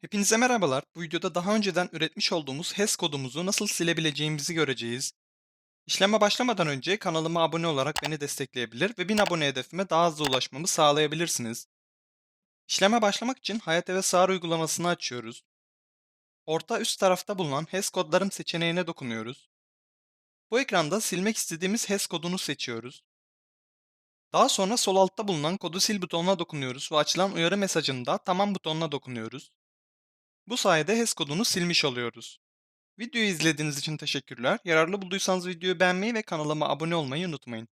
Hepinize merhabalar. Bu videoda daha önceden üretmiş olduğumuz HES kodumuzu nasıl silebileceğimizi göreceğiz. İşleme başlamadan önce kanalıma abone olarak beni destekleyebilir ve 1000 abone hedefime daha hızlı ulaşmamı sağlayabilirsiniz. İşleme başlamak için Hayat ve Sağır uygulamasını açıyoruz. Orta üst tarafta bulunan HES kodlarım seçeneğine dokunuyoruz. Bu ekranda silmek istediğimiz HES kodunu seçiyoruz. Daha sonra sol altta bulunan kodu sil butonuna dokunuyoruz ve açılan uyarı mesajında tamam butonuna dokunuyoruz. Bu sayede HES kodunu silmiş oluyoruz. Videoyu izlediğiniz için teşekkürler. Yararlı bulduysanız videoyu beğenmeyi ve kanalıma abone olmayı unutmayın.